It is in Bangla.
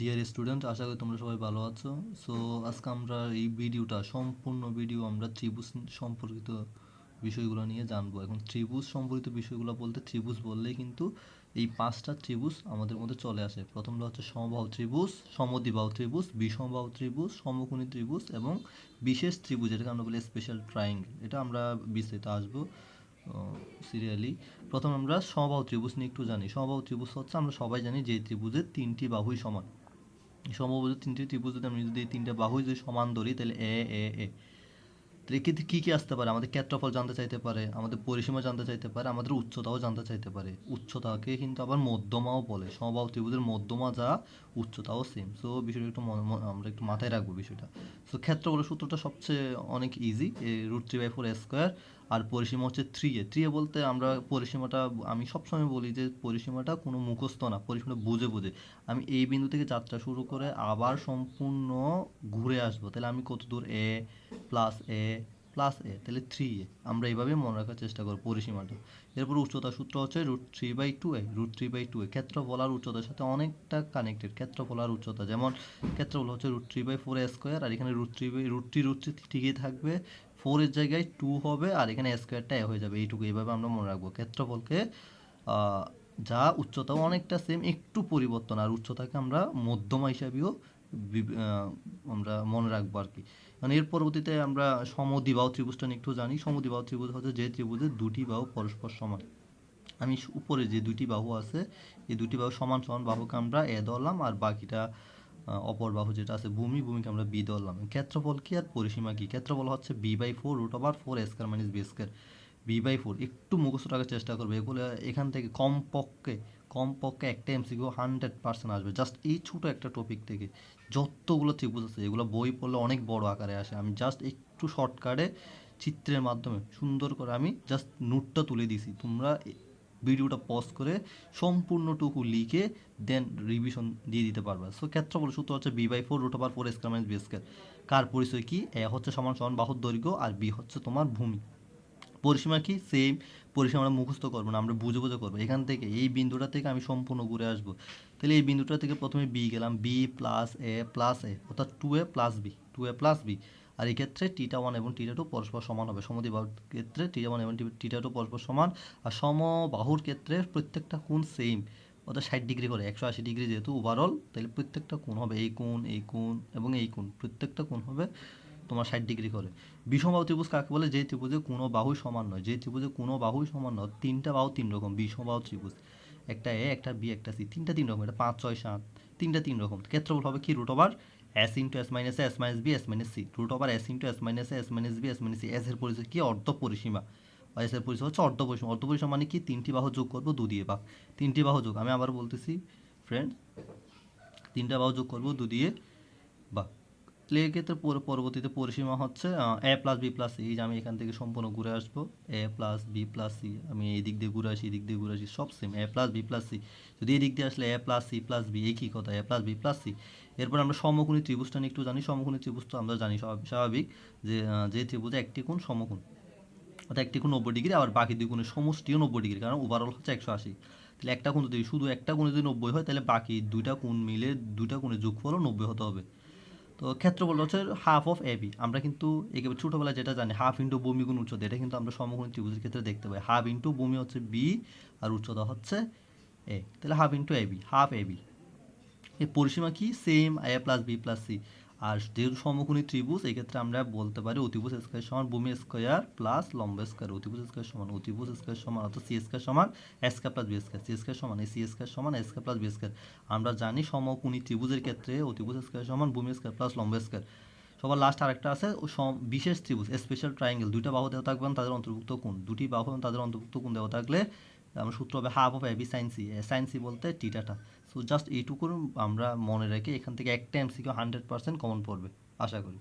ডিয়ার স্টুডেন্ট আশা করি তোমরা সবাই ভালো আছো। সো আজকে আমরা এই ভিডিওটা সম্পূর্ণ ভিডিও আমরা ত্রিভুজ সম্পর্কিত বিষয়গুলো নিয়ে জানব। এখন ত্রিভুজ সম্পর্কিত বিষয়গুলো বলতে ত্রিভুজ বললেই কিন্তু এই পাঁচটা ত্রিভুজ আমাদের মধ্যে চলে আসে। প্রথমটা হচ্ছে সমবাহু ত্রিভুজ, সমদ্বিবাহু ত্রিভুজ, বিষমবাহু ত্রিভুজ, সমকোণী ত্রিভুজ এবং বিশেষ ত্রিভুজ, এটাকে আমরা বলি স্পেশাল ট্রায়াঙ্গেল এটা আমরা বিস্তারিত আসব সিরিয়ালি প্রথম আমরা সমবাহু ত্রিভুজ নিয়ে একটু জানি। সমবাহু ত্রিভুজ হচ্ছে, আমরা সবাই জানি যে ত্রিভুজের তিনটি বাহুই সমান। সমবাহুর তিনটি ত্রিভুজ যদি আমি যদি এই তিনটা বাহু যদি সমান ধরি, তাহলে এ এ এ। এক্ষেত্রে কী কী আসতে পারে? আমাদের ক্ষেত্রফল জানতে চাইতে পারে, আমাদের পরিসীমা জানতে চাইতে পারে, আমাদের উচ্চতাও জানতে চাইতে পারে। উচ্চতাকে কিন্তু আবার মধ্যমাও বলে। সমবাহু ত্রিভুজের মধ্যমা যা, উচ্চতাও সেম সো বিষয়টা একটু আমরা একটু মাথায় রাখব বিষয়টা। সো ক্ষেত্রফলের সূত্রটা সবচেয়ে অনেক easy root three by four square আর পরিসীমা হচ্ছে থ্রি এ থ্রি এ বলতে আমরা পরিসীমাটা, আমি সবসময় বলি যে পরিসীমাটা কোনো মুখস্থ না, পরিসীমাটা বুঝে বুঝে। আমি এই বিন্দু থেকে যাত্রা শুরু করে আবার সম্পূর্ণ ঘুরে আসব। তাহলে আমি কত দূর এ প্লাস এ প্লাস এ তাহলে থ্রি এ আমরা এইভাবে মনে রাখার চেষ্টা করব পরিসীমাটা। এরপর উচ্চতা সূত্র হচ্ছে root three by two A root three by two A ক্ষেত্রফল আর উচ্চতার সাথে অনেকটা কানেক্টেড ক্ষেত্রফল আর উচ্চতা যেমন ক্ষেত্রফল হচ্ছে root three by four A square আর এখানে root three by root three root three ঠিকই থাকবে। ফোরের জায়গায় টু হবে, আর এখানে স্কোয়ারটা এ হয়ে যাবে। এইটুকু এইভাবে আমরা মনে রাখব। ক্ষেত্রফলকে যা উচ্চতাও অনেকটা সেম একটু পরিবর্তন। আর উচ্চতাকে আমরা মধ্যমা হিসাবেও আমরা মনে রাখব আর কি। মানে এর পরবর্তীতে আমরা সমদ্বিবাহু ত্রিভুজটা একটু জানি। সমদ্বিবাহু ত্রিভুজ হচ্ছে যে ত্রিভুজের দুটি বাহু পরস্পর সমান। আমি উপরে যে দুটি বাহু আছে, এই দুটি বাহু সমান সমান বাহুকে আমরা এ ধরলাম আর বাকিটা অপর বাহু যেটা আছে ভূমি, ভূমিকে আমরা বি ধরলাম। ক্ষেত্রফল কি আর পরিসীমা কি? ক্ষেত্রফল হচ্ছে B by four root over four square minus B square. B by four, একটু মুখস্থ রাখার চেষ্টা করবে। এগুলো এখান থেকে কমপক্ষে কমপক্ষে একটা এমসিকিউ হান্ড্রেড পার্সেন্ট আসবে। জাস্ট এই ছোটো একটা টপিক থেকে যতগুলো ত্রিভুজ আছে, এগুলো বই পড়লে অনেক বড় আকারে আসে। আমি জাস্ট একটু শর্টকাটে চিত্রের মাধ্যমে সুন্দর করে আমি জাস্ট নোটটা তুলে দিছি। তোমরা ভিডিওটা পজ করে সম্পূর্ণটুকু লিখে দেন রিভিশন দিয়ে দিতে পারবে। সো ক্ষেত্রফল সূত্র হচ্ছে B by four root over four square minus B square কার পরিচয় কি? এ হচ্ছে সমান সমান বাহুর দৈর্ঘ্য আর বি হচ্ছে তোমার ভূমি। পরিসীমা কি? সেম পরিসীমা আমরা মুখস্থ করব না, আমরা বুঝে বুঝে করব। এখান থেকে, এই বিন্দুটা থেকে আমি সম্পূর্ণ ঘুরে আসব। তাহলে এই বিন্দুটা থেকে প্রথমে বি গেলাম B plus A plus A অর্থাৎ two A plus B two A plus B আর এই ক্ষেত্রে টিটা ওয়ান এবং টিটা টু পরস্পর সমান হবে, সমদ্বিবাহুর ক্ষেত্রে টিটা ওয়ান এবং টিটা টু পরস্পর সমান, আর সমবাহুর ক্ষেত্রে প্রত্যেকটা কোণ সেম অর্থাৎ ষাট ডিগ্রি করে, একশো আশি ডিগ্রি যেহেতু ওভারঅল তাহলে প্রত্যেকটা কোণ হবে এই কোণ এই কোণ এবং এই কোণ, প্রত্যেকটা কোণ হবে তোমার ষাট ডিগ্রি করে। বিষমবাহু ত্রিভুজ কাকে বলে? যে ত্রিভুজে কোনো বাহু সমান নয়। যে ত্রিভুজে কোনো বাহুই সমান নয়, তিনটা বাহু তিন রকম। বিষমবাহু ত্রিভুজ। একটা এ, একটা বি, একটা সি। তিনটা তিন রকম। এটা পাঁচ, ছয়, সাত। তিনটা তিন রকম। ক্ষেত্রফল হবে কি? Root over S into S minus S minus B S minus C root over S into S minus S minus B S minus C S এর পরিচয় কি? অর্ধ পরিসীমা। এস এর পরিচয় হচ্ছে অর্ধ পরিসীমা। অর্ধ পরিসীমা মানে কি? তিনটি বাহু যোগ করব, দু দিয়ে বা তিনটি বাহু যোগ। আমি আবার বলতেছি ফ্রেন্ড তিনটা বাহু যোগ করব, দু দিয়ে বা তাহলে ক্ষেত্রে পর- পরবর্তীতে পরিসীমা হচ্ছে A plus B plus C এই যে আমি এখান থেকে সম্পূর্ণ ঘুরে আসব। A plus B plus C আমি এই দিক দিয়ে ঘুরে আসি, এই দিক দিয়ে ঘুরে আসি, সব same A plus B plus C যদি এই দিক দিয়ে আসলে A plus C plus B একই কথা? A plus B plus C এরপর আমরা সমকোণী ত্রিভুজটা নিয়ে একটু জানি। সমকোণী ত্রিভুজ তো আমরা জানি স্বাভাবিক- স্বাভাবিক যে যে ত্রিভুজে একটি কোণ সমকোণ। অর্থাৎ একটি কোণ নব্বই ডিগ্রি, আবার বাকি দুই কোণের সমষ্টিও নব্বই ডিগ্রি, কারণ ওভারঅল হচ্ছে একশো আশি। তাহলে একটা কোণ যদি, শুধু একটা কোণে যদি নব্বই হয়, তাহলে বাকি দুইটা কোণ মিলে দুইটা কোণের যোগফলও নব্বই হতে হবে। তো ক্ষেত্রফল হচ্ছে হাফ অফ এবি আমরা কিন্তু একেবারে ছোটোবেলায় যেটা জানি হাফ ইন্টু বমি গুণ উচ্চতা, এটা কিন্তু আমরা সমগুণ ত্রিভুজের ক্ষেত্রে দেখতে পাই। হাফ ইন্টু বমি হচ্ছে বি আর উচ্চতা হচ্ছে এ তাহলে half into AB half A B এর পরিসীমা কি? Same A plus B plus C আর যেহেতু সমকোণী ত্রিভুজ, এক্ষেত্রে আমরা বলতে পারি অতিভুজ স্কোয়ার সমান ভূমি স্কোয়ার প্লাস লম্ব স্কোয়ার। অতিভুজ স্কোয়ার সমান অতিভুজ স্কোয়ার সমান অর্থাৎ সি স্কোয়ার সমান S square plus B square C square সমান এই সি স্কোয়ার সমান S square plus B square আমরা জানি সমকোণী ত্রিভুজের ক্ষেত্রে অতিভুজ স্কোয়ার সমান ভূমি স্কোয়ার প্লাস লম্ব স্কোয়ার। সবার লাস্ট আরেকটা আছে বিশেষ ত্রিভুজ স্পেশাল ট্রায়াঙ্গেল দুইটা বাহু দেওয়া থাকবেন তাদের অন্তর্ভুক্ত কোণ। দুটি বাহু তাদের অন্তর্ভুক্ত কোণ দেওয়া থাকলে, আমরা সূত্র হবে half of AB sine C sine C বলতে টিটাটা সো জাস্ট এইটুকুর আমরা মনে রেখে এখান থেকে একটা এমসিকিউ হান্ড্রেড পার্সেন্ট কমন পড়বে, আশা করি।